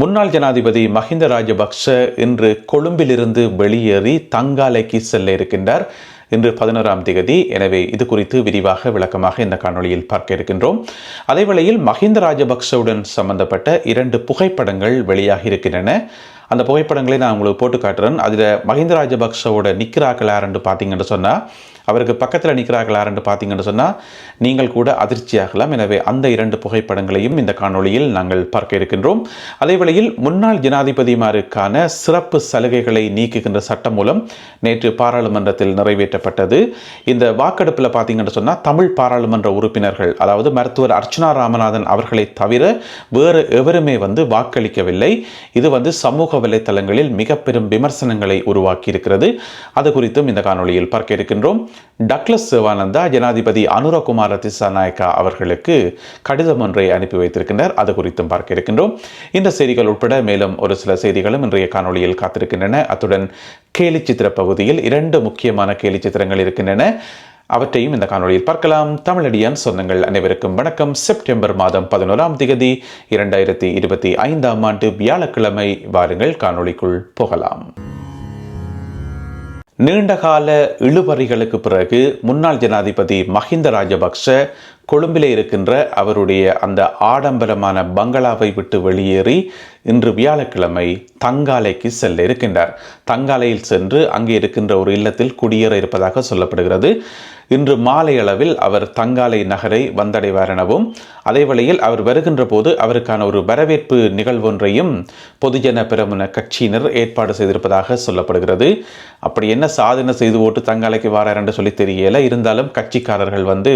முன்னாள் ஜனாதிபதி மஹிந்த ராஜபக்ஷ இன்று கொழும்பிலிருந்து வெளியேறி தங்காலைக்கு செல்ல இருக்கின்றார். இன்று பதினோராம் திகதி எனவே இது குறித்து விரிவாக விளக்கமாக இந்த காணொளியில் பார்க்க இருக்கின்றோம். அதேவேளையில் மஹிந்த ராஜபக்சவுடன் சம்பந்தப்பட்ட இரண்டு புகைப்படங்கள் வெளியாகி இருக்கின்றன. அந்த புகைப்படங்களை நான் உங்களுக்கு போட்டு காட்டுறேன். அதில் மஹிந்த ராஜபக்ஷவோட நிற்கிறாக்கள் யாருன்னு பார்த்தீங்கன்னு சொன்னால் அவருக்கு பக்கத்தில் நிற்கிறார்களா என்று பார்த்தீங்கன்னு சொன்னால் நீங்கள் கூட அதிர்ச்சியாகலாம். எனவே அந்த இரண்டு புகைப்படங்களையும் இந்த காணொளியில் நாங்கள் பார்க்க இருக்கின்றோம். அதேவேளையில் முன்னாள் ஜனாதிபதிமாருக்கான சிறப்பு சலுகைகளை நீக்குகின்ற சட்டம் மூலம் நேற்று பாராளுமன்றத்தில் நிறைவேற்றப்பட்டது. இந்த வாக்கெடுப்பில் பார்த்தீங்கன்னு சொன்னால் தமிழ் பாராளுமன்ற உறுப்பினர்கள் அதாவது மருத்துவர் அர்ச்சனா ராமநாதன் அவர்களை தவிர வேறு எவருமே வந்து வாக்களிக்கவில்லை. இது வந்து சமூக வலைத்தளங்களில் மிக பெரும் விமர்சனங்களை உருவாக்கி இருக்கிறது அது குறித்தும் இந்த காணொளியில் பார்க்க இருக்கின்றோம். டக்ளஸ் சிவானந்தா ஜனாதிபதி அனுரகுமார திசாநாயக்கா அவர்களுக்கு கடிதம் ஒன்றை அனுப்பி வைத்திருக்கின்றார். அது குறித்தும் பார்க்க இருக்கின்றோம். இந்த செய்திகள் உட்பட மேலும் ஒரு சில செய்திகளும் இன்றைய காணொளியில் காத்திருக்கின்றன. அத்துடன் கேலிச்சித்திர பகுதியில் இரண்டு முக்கியமான கேலிச்சித்திரங்கள் இருக்கின்றன. அவற்றையும் இந்த காணொளியில் பார்க்கலாம். தமிழடியான் சொந்தங்கள் அனைவருக்கும் வணக்கம். செப்டம்பர் மாதம் பதினோராம் திகதி இரண்டாயிரத்தி இருபத்தி ஐந்தாம் ஆண்டு வியாழக்கிழமை. வாருங்கள் காணொளிக்குள் போகலாம். நீண்டகால இழுபறிகளுக்கு பிறகு முன்னாள் ஜனாதிபதி மஹிந்த ராஜபக்ஷ கொழும்பிலே இருக்கின்ற அவருடைய அந்த ஆடம்பரமான பங்களாவை விட்டு வெளியேறி இன்று வியாழக்கிழமை தங்காலைக்கு செல்ல இருக்கின்றார். தங்காலையில் சென்று அங்கே இருக்கின்ற ஒரு இல்லத்தில் குடியேற இருப்பதாக சொல்லப்படுகிறது. இன்று மாலை அளவில் அவர் தங்காலை நகரை வந்தடைவார் எனவும் அதே வேளையில் அவர் வருகின்ற போது அவருக்கான ஒரு வரவேற்பு நிகழ்வொன்றையும் பொதுஜன பிரமுன கட்சியினர் ஏற்பாடு செய்திருப்பதாக சொல்லப்படுகிறது. அப்படி என்ன சாதனை செய்து ஓட்டு தங்காலைக்கு வாரார் என்று சொல்லி தெரியல. இருந்தாலும் கட்சிக்காரர்கள் வந்து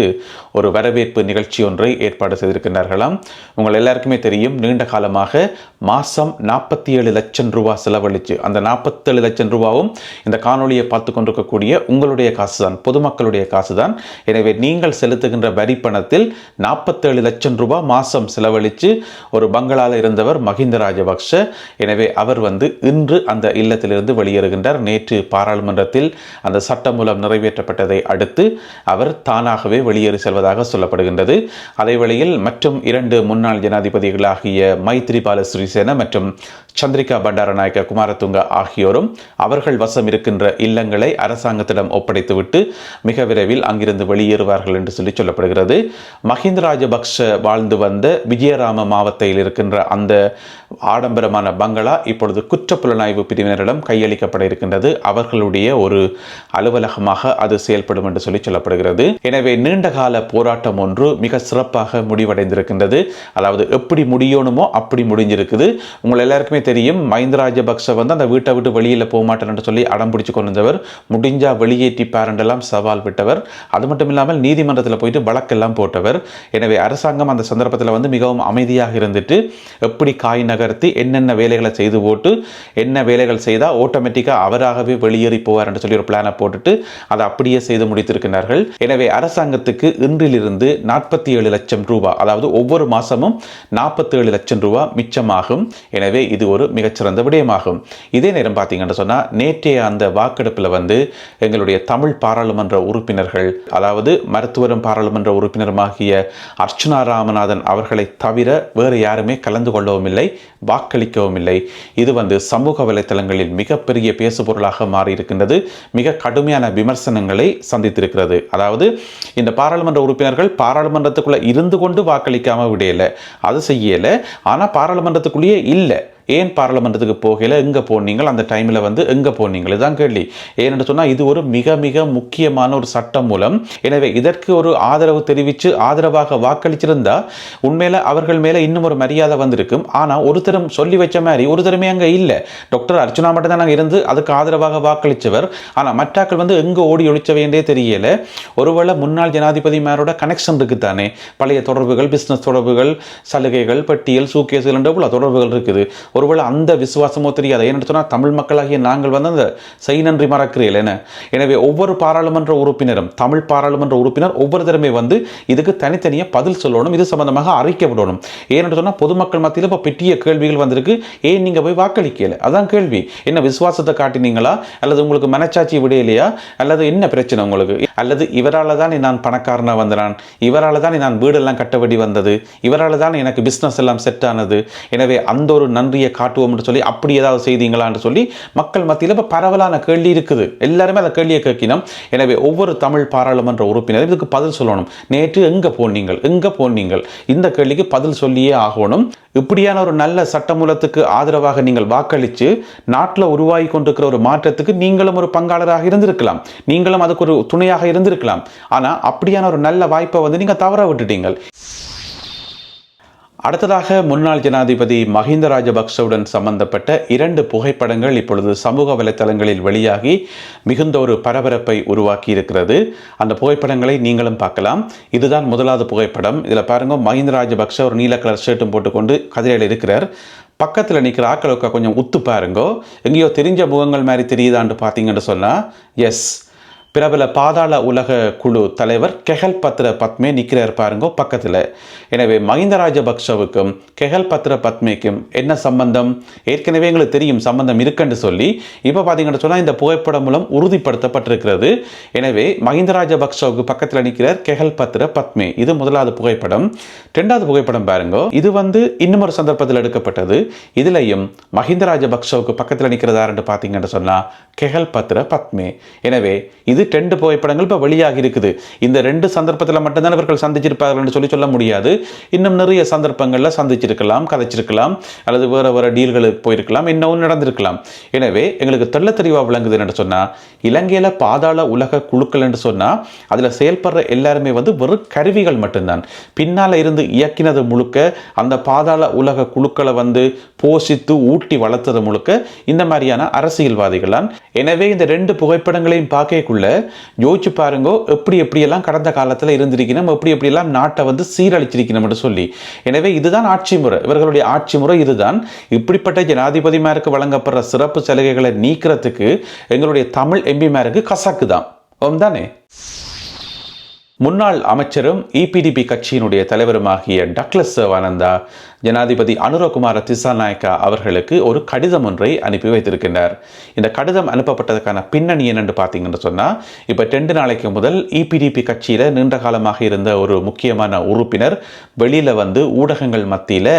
ஒரு வரவேற்பு நிகழ்ச்சி ஒன்றை ஏற்பாடு செய்திருக்கிறார்களாம் உங்கள் எல்லாருக்குமே தெரியும் நீண்ட காலமாக மாதம் நாற்பத்தி ஏழு லட்சம் ரூபா செலவழித்து அந்த நாற்பத்தேழு லட்சம் ரூபாவும் இந்த காணொலியை பார்த்து கொண்டிருக்கக்கூடிய உங்களுடைய காசு தான் பொதுமக்களுடைய காசு தான் எனவே நீங்கள் செலுத்துகின்ற வரி பணத்தில் நாற்பத்தேழு லட்சம் ரூபாய் மாதம் செலவழித்து ஒரு பங்களாவில் இருந்தவர் மஹிந்த ராஜபக்ஷ. எனவே அவர் வந்து இன்று அந்த இல்லத்திலிருந்து வெளியேறுகின்றார். நேற்று பாராளுமன்றத்தில் அந்த சட்டம் மூலம் நிறைவேற்றப்பட்டதை அடுத்து அவர் தானாகவே வெளியேறி செல்வதாக சொல்ல அதே அதேவேளையில் மற்றும் இரண்டு முன்னாள் ஜனாதிபதிகளாகிய மைத்ரிபால சிறிசேன மற்றும் சந்திரிகா பண்டாரநாயக்க குமாரதுங்க ஆகியோரும் அவர்கள் வசம் இருக்கின்ற இல்லங்களை அரசாங்கத்திடம் ஒப்படைத்துவிட்டு மிக விரைவில் அங்கிருந்து வெளியேறுவார்கள் என்று சொல்லி சொல்லப்படுகிறது. மஹிந்த ராஜபக்ஷ வாழ்ந்து வந்த விஜயராம மாவட்டத்தில் இருக்கின்ற அந்த ஆடம்பரமான பங்களா இப்பொழுது குற்றப்புலனாய்வு பிரிவினரிடம் கையளிக்கப்பட இருக்கின்றது. அவர்களுடைய ஒரு அலுவலகமாக அது செயல்படும் என்று சொல்லி சொல்லப்படுகிறது. எனவே நீண்டகால போராட்டம் ஒன்று மிக சிறப்பாக முடிவடைந்திருக்கின்றது. அதாவது எப்படி முடியணுமோ அப்படி முடிஞ்சிருக்குது. உங்கள் எல்லாருக்குமே தெரியும் மஹிந்த ராஜபக்ச வந்து அந்த வீட்டை விட்டு வெளியில் போக மாட்டேன்னு சொல்லி அடம் பிடிச்சு கொண்டிருந்தவர். முடிஞ்சா வெளியேற்றி பாருண்டெல்லாம் சவால் விட்டவர். அது மட்டும் இல்லாமல் நீதிமன்றத்தில் போயிட்டு வழக்கெல்லாம் போட்டவர். எனவே அரசாங்கம் அந்த சந்தர்ப்பத்தில் வந்து மிகவும் அமைதியாக இருந்துட்டு எப்படி காய் நகர்த்தி என்னென்ன வேலைகளை செய்து போட்டு என்ன வேலைகள் செய்தால் ஆட்டோமேட்டிக்காக அவராகவே வெளியேறி போவார் என்று சொல்லி ஒரு பிளானை போட்டுட்டு அதை அப்படியே செய்து முடித்திருக்கிறார்கள். எனவே அரசாங்கத்துக்கு இன்றிலிருந்து நாற்பத்தி ஏழு லட்சம் ரூபாய் அதாவது ஒவ்வொரு மாதமும் நாற்பத்தி ஏழு லட்சம் ரூபாய் மிச்சமாகும். எனவே இது ஒரு மிகச்சிறந்த விடயமாகும். இதே நேரம் பார்த்தீங்கன்னு சொன்னால் நேற்றைய அந்த வாக்கெடுப்பில் வந்து எங்களுடைய தமிழ் பாராளுமன்ற உறுப்பினர்கள் அதாவது மருத்துவரும் பாராளுமன்ற உறுப்பினருமாகிய அர்ச்சனா ராமநாதன் அவர்களை தவிர வேறு யாருமே கலந்து கொள்ளவும் இல்லை வாக்களிக்கவும் இல்லை. இது வந்து சமூக வலைத்தளங்களில் மிகப்பெரிய பேசுபொருளாக மாறியிருக்கின்றது. மிக கடுமையான விமர்சனங்களை சந்தித்திருக்கிறது. அதாவது இந்த பாராளுமன்ற உறுப்பினர்கள் பாராளுமன்றத்துக்குள்ளே இருந்து கொண்டு வாக்களிக்காமல் விடலை அது செய்யலை. ஆனால் பாராளுமன்றத்துக்குள்ளேயே இல்லை. ஏன் பார்லமெண்ட்டுக்கு போகல எங்கே போனீங்கள்? அந்த டைமில் வந்து எங்கே போனீங்கள்? இதுதான் கேள்வி. ஏன்னு சொன்னால் இது ஒரு மிக மிக முக்கியமான ஒரு சட்டம் மூலம். எனவே இதற்கு ஒரு ஆதரவு தெரிவித்து ஆதரவாக வாக்களிச்சிருந்தா உண்மையில் அவர்கள் மேலே இன்னும் ஒரு மரியாதை வந்திருக்கும். ஆனால் ஒருத்தரும் சொல்லி வச்ச மாதிரி ஒரு அங்கே இல்லை. டாக்டர் அர்ச்சனா மட்டும் தான் நாங்கள் இருந்து அதுக்கு ஆதரவாக வாக்களித்தவர் ஆனால் மற்றாக்கள் வந்து எங்கே ஓடி ஒழிச்ச வேண்டியே தெரியல. ஒருவேளை முன்னாள் ஜனாதிபதி மேரோட கனெக்ஷன் இருக்குது தானே பழைய தொடர்புகள் பிஸ்னஸ் தொடர்புகள் சலுகைகள் பட்டியல் சூக்கேசுகள் என்ற தொடர்புகள் இருக்குது. ஒருவேளை அந்த விசுவாசமோ தெரியாது? ஏன்னு சொன்னால் தமிழ் மக்களாகிய நாங்கள் வந்து அந்த செய் நன்றி மறக்கிறீர்கள் என்ன எனவே ஒவ்வொரு பாராளுமன்ற உறுப்பினரும் தமிழ் பாராளுமன்ற உறுப்பினர் ஒவ்வொரு தடவை வந்து இதுக்கு தனித்தனியாக பதில் சொல்லணும் இது சம்பந்தமாக அறிக்கப்படணும் ஏன்னு சொன்னால் பொதுமக்கள் மத்தியில் இப்போ பெட்டிய கேள்விகள் வந்திருக்கு. ஏன் நீங்கள் போய் வாக்களிக்கல? அதான் கேள்வி. என்ன விசுவாசத்தை காட்டினீங்களா? அல்லது உங்களுக்கு மனச்சாட்சி விடையிலையா அல்லது என்ன பிரச்சனை உங்களுக்கு? அல்லது இவரால் தான் நான் பணக்காரனாக வந்தனான்? இவரால் தான் நான் வீடெல்லாம் கட்டபடி வந்தது? இவரால் தான் எனக்கு பிஸ்னஸ் எல்லாம் செட் ஆனது? எனவே அந்த ஒரு நன்றியை காட்டுவோம்னு சொல்லி அப்படி ஏதாவது செய்தீங்களான்னு சொல்லி மக்கள் மத்தியில் இப்போ பரவலான கேள்வி இருக்குது. எல்லாருமே அந்த கேள்வியை கேட்கணும் எனவே ஒவ்வொரு தமிழ் பாராளுமன்ற உறுப்பினரும் இதுக்கு பதில் சொல்லணும். நேற்று எங்கே போனீங்கள்? எங்கே போனீங்கள்? இந்த கேள்விக்கு பதில் சொல்லியே ஆகணும். இப்படியான ஒரு நல்ல சட்டமூலத்துக்கு ஆதரவாக நீங்கள் வாக்களித்து நாட்டில் உருவாகி கொண்டிருக்கிற ஒரு மாற்றத்துக்கு நீங்களும் ஒரு பங்காளராக இருந்திருக்கலாம். நீங்களும் அதுக்கு ஒரு துணையாக இருந்திருக்கலாம். ஆனால் அப்படியான ஒரு நல்ல வாய்ப்பை வந்து நீங்கள் தவற விட்டுட்டீங்கள். அடுத்ததாக முன்னாள் ஜனாதிபதி மஹிந்த ராஜபக்சவுடன் சம்பந்தப்பட்ட இரண்டு புகைப்படங்கள் இப்பொழுது சமூக வலைத்தளங்களில் வெளியாகி மிகுந்த ஒரு பரபரப்பை உருவாக்கி இருக்கிறது அந்த புகைப்படங்களை நீங்களும் பார்க்கலாம். இதுதான் முதலாவது புகைப்படம். இதில் பாருங்க மஹிந்த ராஜபக்ச ஒரு நீல கலர் ஷர்ட்டும் போட்டுக்கொண்டு கதிரையில் இருக்கிறார். பக்கத்தில் நிற்கிற ஆக்களுக்கு கொஞ்சம் உத்து பாருங்கோ. எங்கேயோ தெரிஞ்ச முகங்கள் மாதிரி தெரியுதான்னு பார்த்தீங்கன்னு சொன்னால் எஸ் பிரபல பாதாள உலக குழு தலைவர் கெஹல் பத்ர பத்மே நிற்கிறார் பாருங்க பக்கத்தில். எனவே மஹிந்த ராஜபக்சவுக்கும் கெஹல் பத்ர பத்மேக்கும் என்ன சம்பந்தம்? ஏற்கனவே எங்களுக்கு தெரியும் சம்பந்தம் இருக்குன்னு சொல்லி இப்போ பார்த்தீங்கன்னு சொன்னால் இந்த புகைப்படம் மூலம் உறுதிப்படுத்தப்பட்டிருக்கிறது. எனவே மஹிந்த ராஜபக்சவுக்கு பக்கத்தில் நிற்கிறார் கெஹல் பத்ர பத்மே. இது முதலாவது புகைப்படம். ரெண்டாவது புகைப்படம் பாருங்க இது வந்து இன்னும் ஒரு சந்தர்ப்பத்தில் எடுக்கப்பட்டது. இதுலையும் மஹிந்த ராஜபக்சவுக்கு பக்கத்தில் நிற்கிறதாருன்னு பார்த்தீங்கன்னு சொன்னால் கெஹல் பத்ர பத்மே. எனவே இது ரெண்டு புகைப்படங்கள் இப்போ வெளியாகி இருக்குது. இந்த ரெண்டு சந்தர்ப்பத்தில் மட்டும்தான் இவர்கள் சந்திச்சிருப்பார்கள் சொல்லி சொல்ல முடியாது. இன்னும் நிறைய சந்தர்ப்பங்களில் சந்திச்சிருக்கலாம் கதைச்சிருக்கலாம் அல்லது வேறு வேறு டீல்களுக்கு போயிருக்கலாம் இன்னும் நடந்திருக்கலாம். எனவே எங்களுக்கு தெள்ள தெளிவாக விளங்குது என்று சொன்னால் இலங்கையில் பாதாள உலக குழுக்கள் என்று சொன்னால் அதில் செயல்படுற எல்லாருமே வந்து வெறும் கருவிகள் மட்டும்தான். பின்னால் இருந்து இயக்கினது முழுக்க அந்த பாதாள உலக குழுக்களை வந்து போஷித்து ஊட்டி வளர்த்தது முழுக்க இந்த மாதிரியான அரசியல்வாதிகள் தான் எனவே இந்த ரெண்டு புகைப்படங்களையும் பார்க்கக்குள்ள யோசிச்சு பாருங்கோ எப்படி எப்படியெல்லாம் கடந்த காலத்தில் இருந்திருக்கணும் எப்படி எப்படியெல்லாம் நாட்டை வந்து சீரழிச்சிருக்கணும்னு சொல்லி. எனவே இதுதான் ஆட்சி முறை. இவர்களுடைய ஆட்சி முறை இதுதான். இப்படிப்பட்ட ஜனாதிபதிமாருக்கு வழங்கப்படுற சிறப்பு சலுகைகளை நீக்கிறதுக்கு எங்களுடைய தமிழ் எம்பிமாருக்கு கசக்கு தான் தானே முன்னாள் அமைச்சரும் இபிடிபி கட்சியினுடைய தலைவருமாகிய டக்ளஸ் சர்வானந்தா ஜனாதிபதி அனுரகுமார திசாநாயக்கா அவர்களுக்கு ஒரு கடிதம் ஒன்றை அனுப்பி வைத்திருக்கின்றார். இந்த கடிதம் அனுப்பப்பட்டதுக்கான பின்னணி என்னென்று பார்த்தீங்கன்னு சொன்னால் இப்போ ரெண்டு நாளைக்கு முதல் இபிடிபி கட்சியில் நீண்ட காலமாக இருந்த ஒரு முக்கியமான உறுப்பினர் வெளியில் வந்து ஊடகங்கள் மத்தியில்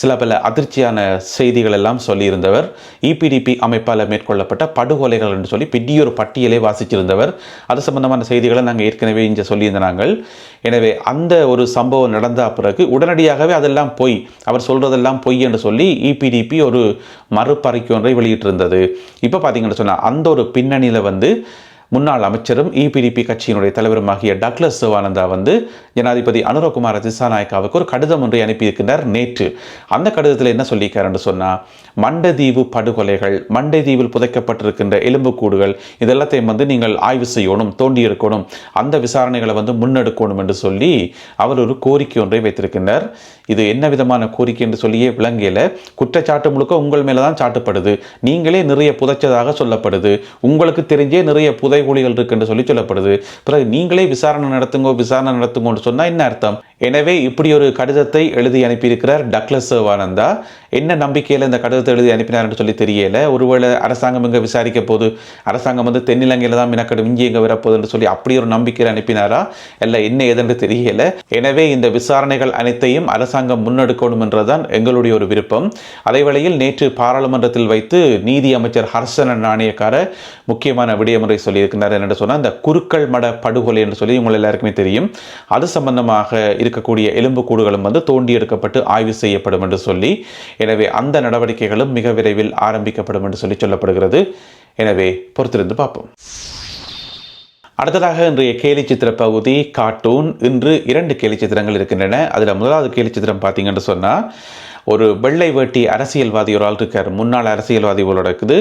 சில பல அதிர்ச்சியான செய்திகள் எல்லாம் சொல்லியிருந்தவர். இபிடிபி அமைப்பால் மேற்கொள்ளப்பட்ட படுகொலைகள் என்று சொல்லி பெரிய ஒரு பட்டியலை வாசிச்சிருந்தவர். அது சம்பந்தமான செய்திகளை நாங்கள் ஏற்கனவே இங்கே சொல்லியிருந்தோம். நாங்கள் எனவே அந்த ஒரு சம்பவம் நடந்த பிறகு உடனடியாகவே அதெல்லாம் பொய் அவர் சொல்றதெல்லாம் பொய் என்று சொல்லி இபிடிபி ஒரு மறுபறிக்கை ஒன்றை வெளியிட்டிருந்தது. இப்போ பார்த்தீங்கன்னு சொன்னால் அந்த ஒரு பின்னணியில் வந்து முன்னாள் அமைச்சரும் இபிடிபி கட்சியினுடைய தலைவருமாகிய டக்ளஸ் சிவானந்தா வந்து ஜனாதிபதி அனுரகுமார திசாநாயக்காவுக்கு ஒரு கடிதம் ஒன்றை அனுப்பியிருக்கிறார் நேற்று. அந்த கடிதத்தில் என்ன சொல்லியிருக்காருன்னு சொன்னால் மண்டதீவு படுகொலைகள் மண்டைதீவில் புதைக்கப்பட்டிருக்கின்ற எலும்புக்கூடுகள் இதெல்லாத்தையும் வந்து நீங்கள் ஆய்வு செய்யணும் தோண்டி எடுக்கணும் அந்த விசாரணைகளை வந்து முன்னெடுக்கணும் என்று சொல்லி அவர் ஒரு கோரிக்கை ஒன்றை வைத்திருக்கின்றார் இது என்ன விதமான கோரிக்கை என்று சொல்லியே விளங்கியல குற்றச்சாட்டு முழுக்க உங்கள் மேலே தான் சாட்டப்படுது. நீங்களே நிறைய புதைச்சதாக சொல்லப்படுது. உங்களுக்கு தெரிஞ்சே நிறைய புதை புதைகுழிகள் இருக்குன்னு சொல்லி சொல்லப்படுது. பிறகு நீங்களே விசாரணை நடத்துங்க விசாரணை நடத்துங்கன்னு சொன்னால் என்ன அர்த்தம்? எனவே இப்படி ஒரு கடிதத்தை எழுதி அனுப்பியிருக்கிறார் டக்ளஸ் சர்வானந்தா. என்ன நம்பிக்கையில் இந்த கடிதத்தை எழுதி அனுப்பினார்னு சொல்லி தெரியல. ஒருவேளை அரசாங்கம் இங்கே விசாரிக்க போது அரசாங்கம் வந்து தென்னிலங்கையில் தான் மினக்கடும் இங்கே இங்கே வரப்போகுதுன்னு சொல்லி அப்படி ஒரு நம்பிக்கையில் அனுப்பினாரா? இல்லை என்ன ஏதென்று தெரியல. எனவே இந்த விசாரணைகள் அனைத்தையும் அரசாங்கம் முன்னெடுக்கணும் என்றுதான் எங்களுடைய ஒரு விருப்பம். அதேவேளையில் நேற்று பாராளுமன்றத்தில் வைத்து நீதி அமைச்சர் ஹர்ஷன நாணயக்கார முக்கியமான விடயமுறை சொல்லியிருக்கிறார். என்று சொன்னால் இந்த குருக்கள் மட படுகொலை என்று சொல்லி உங்கள் எல்லாருக்குமே தெரியும். அது சம்பந்தமாக இருக்கக்கூடிய எலும்புக்கூடுகளும் வந்து தோண்டி எடுக்கப்பட்டு ஆய்வு செய்யப்படும் என்று சொல்லி எனவே அந்த நடவடிக்கைகளும் மிக விரைவில் ஆரம்பிக்கப்படும் என்று சொல்லி சொல்லப்படுகிறது. எனவே பொறுத்திருந்து பார்ப்போம். அடுத்ததாக இன்றைய கேலி சித்திர பகுதி கார்ட்டூன். இன்று இரண்டு கேலி சித்திரங்கள் இருக்கின்றன. அதில் முதலாவது கேலி சித்திரம் பார்த்தீங்கன்னு சொன்னால் ஒரு வெள்ளை வேட்டி அரசியல்வாதி ஒரு ஆள் இருக்கார். முன்னாள் அரசியல்வாதி போல இருக்குது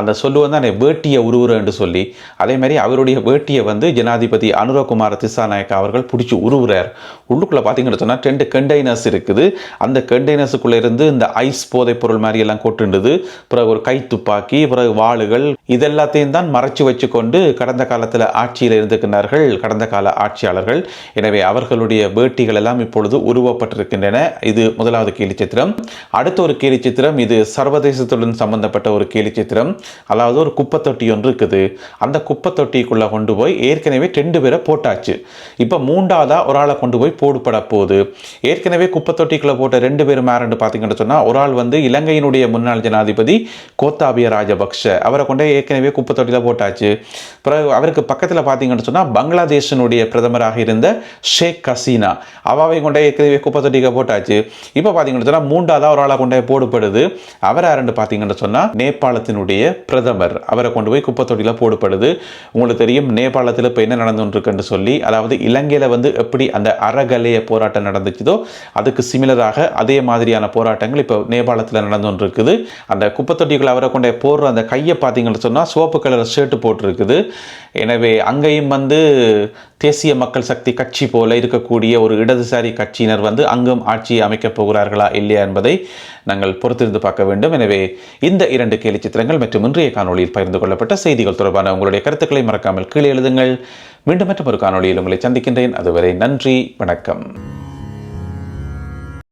அந்த சொல்லுவது தான் வேட்டியை உருவுற என்று சொல்லி அதே மாதிரி அவருடைய வேட்டியை வந்து ஜனாதிபதி அனுரகுமார் திசாநாயக்கா அவர்கள் பிடிச்சி உருவுறார். உள்ளுக்குள்ளே பார்த்தீங்கன்னு சொன்னால் ரெண்டு கண்டெய்னர்ஸ் இருக்குது. அந்த கண்டெய்னர்ஸுக்குள்ளே இருந்து இந்த ஐஸ் போதைப் பொருள் மாதிரி எல்லாம் கொட்டுண்டுது பிறகு ஒரு கை துப்பாக்கி பிறகு வாளுகள் இதெல்லாத்தையும் தான் மறைச்சு வச்சு கொண்டு கடந்த காலத்தில் ஆட்சியில் இருந்துக்கின்றார்கள் கடந்த கால ஆட்சியாளர்கள். எனவே அவர்களுடைய வேட்டிகள் எல்லாம் இப்பொழுது உருவப்பட்டிருக்கின்றன. இது முதலாவது கேலி சித்திரம் அடுத்த ஒரு கேலி சித்திரம் இது சர்வதேசத்துடன் சம்பந்தப்பட்ட ஒரு கேலி சித்திரம் அதாவது ஒரு குப்பை தொட்டி ஒன்று இருக்குது. அந்த குப்பை தொட்டிக்குள்ளே கொண்டு போய் ஏற்கனவே ரெண்டு பேரை போட்டாச்சு. இப்போ மூன்றாவதாக ஒரு ஆளை கொண்டு போய் போடுபட போகுது. ஏற்கனவே குப்பை தொட்டிக்குள்ளே போட்ட ரெண்டு பேரும் யாருன்னு பார்த்தீங்கன்னு சொன்னால் ஒரு ஆள் வந்து இலங்கையினுடைய முன்னாள் ஜனாதிபதி கோத்தாபிய ராஜபக்ஷ. அவரை கொண்டே ஏற்கனவே குப்பை தொட்டியில் போட்டாச்சு. பிறகு அவருக்கு பக்கத்தில் பார்த்தீங்கன்னு சொன்னால் பங்களாதேஷனுடைய பிரதமராக இருந்த ஷேக் ஹசீனா. அவாவை கொண்டே ஏற்கனவே குப்பை தொட்டிக்க போட்டாச்சு. இப்போ பார்த்தீங்கன்னு சொன்னால் மூன்றாவதாக ஒரு ஆளை கொண்டே போடுபடுது. அவர் யாருன்னு பார்த்தீங்கன்னு சொன்னால் நேபாளத்தினுடைய பிரதமர். அவரை கொண்டு போய் குப்பை தொட்டியில் போடுபடுது. உங்களுக்கு தெரியும் நேபாளத்தில் இப்போ என்ன நடந்துருக்குன்னு சொல்லி அதாவது இலங்கையில் வந்து எப்படி அந்த அறகலைய போராட்டம் நடந்துச்சுதோ அதுக்கு சிமிலராக அதே மாதிரியான போராட்டங்கள் இப்போ நேபாளத்தில் நடந்து இருக்குது அந்த குப்பை அவரை கொண்டே போடுற அந்த கையை பார்த்தீங்கன்னு சொன்னால் சிவப்பு கலர் ஷர்ட் போட்டிருக்குது. எனவே அங்கேயும் வந்து தேசிய மக்கள் சக்தி கட்சி போல இருக்கக்கூடிய ஒரு இடதுசாரி கட்சியினர் வந்து அங்கும் ஆட்சியை அமைக்கப் போகிறார்களா இல்லையா என்பதை நாங்கள் பொறுத்திருந்து பார்க்க வேண்டும். எனவே இந்த இரண்டு கேலி சித்திரங்கள் மற்றும் இன்றைய காணொலியில் பகிர்ந்து கொள்ளப்பட்ட செய்திகள் தொடர்பான உங்களுடைய கருத்துக்களை மறக்காமல் கீழே எழுதுங்கள். மீண்டும் மற்றும் ஒரு காணொலியில் உங்களை சந்திக்கின்றேன். அதுவரை நன்றி வணக்கம்.